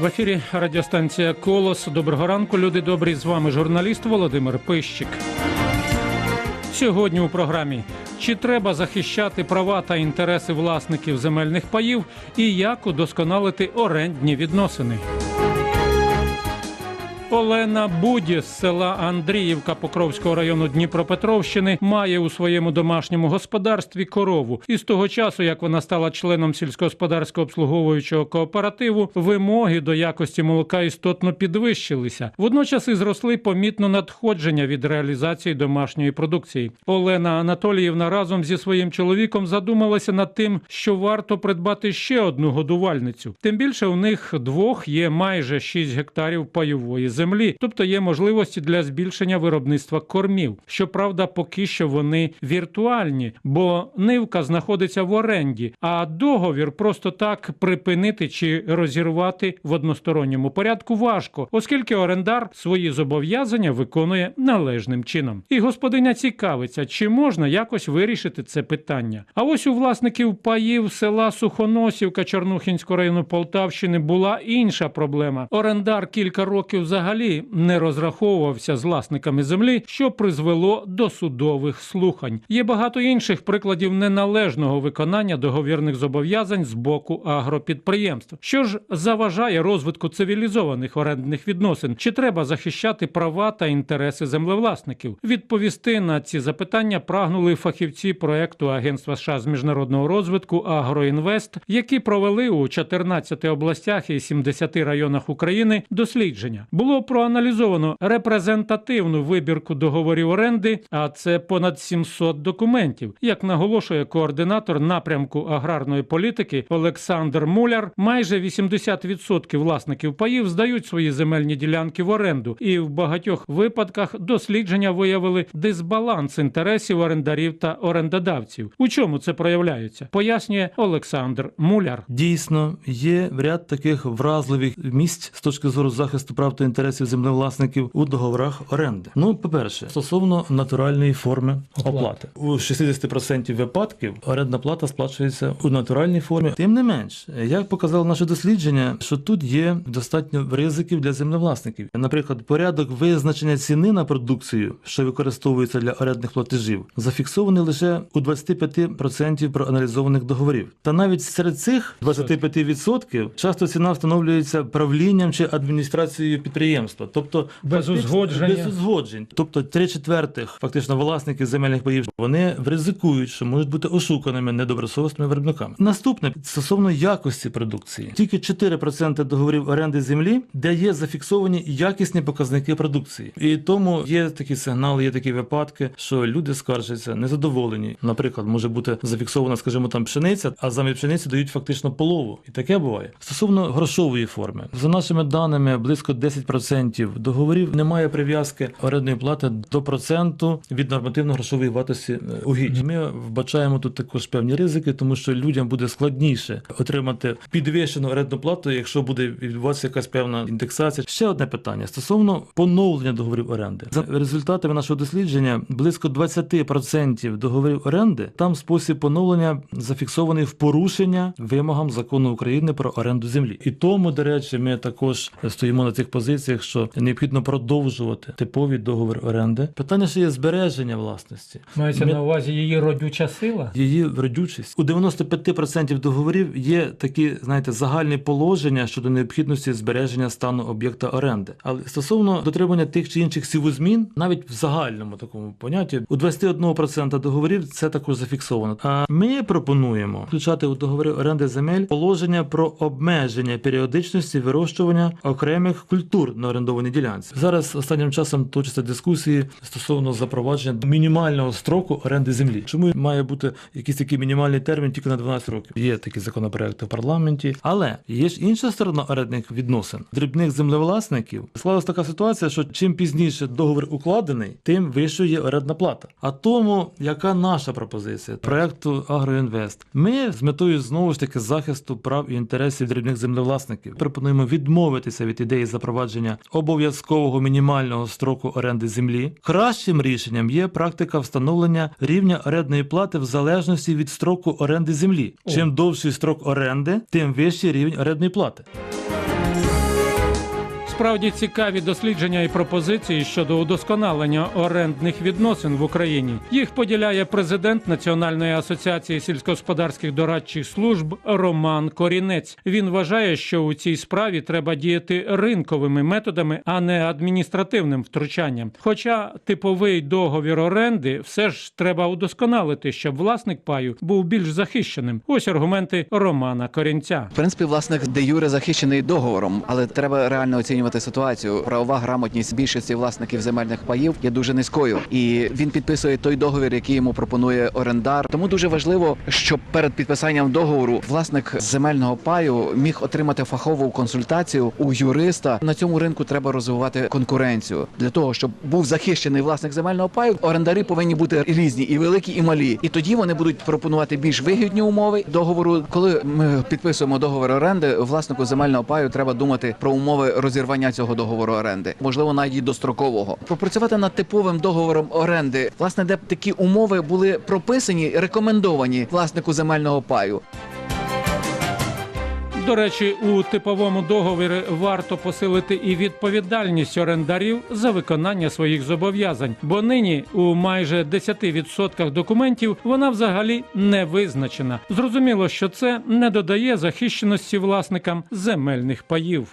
В ефірі радіостанція Колос. Доброго ранку, люди добрі. З вами журналіст Володимир Пищик. Сьогодні у програмі чи треба захищати права та інтереси власників земельних паїв і як удосконалити орендні відносини. Олена Буді з села Андріївка Покровського району Дніпропетровщини має у своєму домашньому господарстві корову. І з того часу, як вона стала членом сільськогосподарського обслуговуючого кооперативу, вимоги до якості молока істотно підвищилися. Водночас і зросли помітно надходження від реалізації домашньої продукції. Олена Анатоліївна разом зі своїм чоловіком задумалася над тим, що варто придбати ще одну годувальницю. Тим більше у них двох є майже 6 гектарів пайової землі, тобто є можливості для збільшення виробництва кормів. Щоправда, поки що вони віртуальні, бо нивка знаходиться в оренді, а договір просто так припинити чи розірвати в односторонньому порядку важко, оскільки орендар свої зобов'язання виконує належним чином. І господиня цікавиться, чи можна якось вирішити це питання. А ось у власників паїв села Сухоносівка Чорнухінського району Полтавщини була інша проблема. Орендар кілька років взагалі не розраховувався з власниками землі, що призвело до судових слухань. Є багато інших прикладів неналежного виконання договірних зобов'язань з боку агропідприємств. Що ж заважає розвитку цивілізованих орендних відносин? Чи треба захищати права та інтереси землевласників? Відповісти на ці запитання прагнули фахівці проекту Агентства США з міжнародного розвитку Агроінвест, які провели у 14 областях і 70 районах України дослідження. Було проаналізовано репрезентативну вибірку договорів оренди, а це понад 700 документів. Як наголошує координатор напрямку аграрної політики Олександр Муляр, майже 80% власників паїв здають свої земельні ділянки в оренду, і в багатьох випадках дослідження виявили дисбаланс інтересів орендарів та орендодавців. У чому це проявляється? Пояснює Олександр Муляр. Дійсно, є ряд таких вразливих місць з точки зору захисту прав та інтересів землевласників у договорах оренди. Ну, по-перше, стосовно натуральної форми Оплати. оплати. У 60% випадків орендна плата сплачується у натуральній формі. Тим не менш, як показало наше дослідження, що тут є достатньо ризиків для землевласників. Наприклад, порядок визначення ціни на продукцію, що використовується для орендних платежів, зафіксований лише у 25% проаналізованих договорів. Та навіть серед цих 25% часто ціна встановлюється правлінням чи адміністрацією підприємства, тобто Без узгодження. без узгоджень. Тобто три четвертих фактично власників земельних паїв вони ризикують, що можуть бути ошуканими недобросовісними виробниками. Наступне стосовно якості продукції, тільки 4% договорів оренди землі, де є зафіксовані якісні показники продукції, і тому є такі сигнали, є такі випадки, що люди скаржаться незадоволені. Наприклад, може бути зафіксована, скажімо, там пшениця, а замість пшениці дають фактично полову, і таке буває. Стосовно грошової форми, за нашими даними, близько 10% договорів немає прив'язки орендної плати до проценту від нормативно-грошової вартості е, угідь. Ми вбачаємо тут також певні ризики, тому що людям буде складніше отримати підвищену орендну плату, якщо буде відбуватися якась певна індексація. Ще одне питання стосовно поновлення договорів оренди. За результатами нашого дослідження близько 20% договорів оренди там спосіб поновлення зафіксований в порушення вимогам закону України про оренду землі. І тому, до речі, ми також стоїмо на цих позиціях, що необхідно продовжувати типові договір оренди. Питання ще є збереження власності. Мається Ми- на увазі її родюча сила? Її родючість у 95% договорів є такі, знаєте, загальні положення щодо необхідності збереження стану об'єкта оренди. Але стосовно дотримання тих чи інших сівозмін, навіть в загальному такому понятті, у 21% договорів це також зафіксовано. А ми пропонуємо включати у договори оренди земель положення про обмеження періодичності вирощування окремих культур на орендованій ділянці. Зараз останнім часом точаться дискусії стосовно запровадження мінімального строку оренди землі. Чому має бути якийсь такий мінімальний термін тільки на 12 років? Є такі законопроекти в парламенті, але є ж інша сторона орендних відносин дрібних землевласників. Склалася така ситуація, що чим пізніше договір укладений, тим вищою є орендна плата. А тому, яка наша пропозиція проекту Агроінвест, ми з метою знову ж таки захисту прав і інтересів дрібних землевласників пропонуємо відмовитися від ідеї запровадження обов'язкового мінімального строку оренди землі. Кращим рішенням є практика встановлення рівня орендної плати в залежності від строку оренди землі. Чим довший строк оренди, тим вищий рівень орендної плати. Справді цікаві дослідження і пропозиції щодо удосконалення орендних відносин в Україні. Їх поділяє президент Національної асоціації сільськогосподарських дорадчих служб Роман Корінець. Він вважає, що у цій справі треба діяти ринковими методами, а не адміністративним втручанням. Хоча типовий договір оренди все ж треба удосконалити, щоб власник паю був більш захищеним. Ось аргументи Романа Корінця. В принципі, власник де юре захищений договором, але треба реально оцінювати ситуацію. Правова грамотність більшості власників земельних паїв є дуже низькою, і він підписує той договір, який йому пропонує орендар. Тому дуже важливо, щоб перед підписанням договору власник земельного паю міг отримати фахову консультацію у юриста. На цьому ринку треба розвивати конкуренцію для того, щоб був захищений власник земельного паю. Орендарі повинні бути різні, і великі, і малі. І тоді вони будуть пропонувати більш вигідні умови договору. Коли ми підписуємо договор оренди, власнику земельного паю треба думати про умови розірвання цього договору оренди, можливо, навіть дострокового. Попрацювати над типовим договором оренди, власне, де б такі умови були прописані, рекомендовані власнику земельного паю. До речі, у типовому договорі варто посилити і відповідальність орендарів за виконання своїх зобов'язань, бо нині у майже 10% документів вона взагалі не визначена. Зрозуміло, що це не додає захищеності власникам земельних паїв.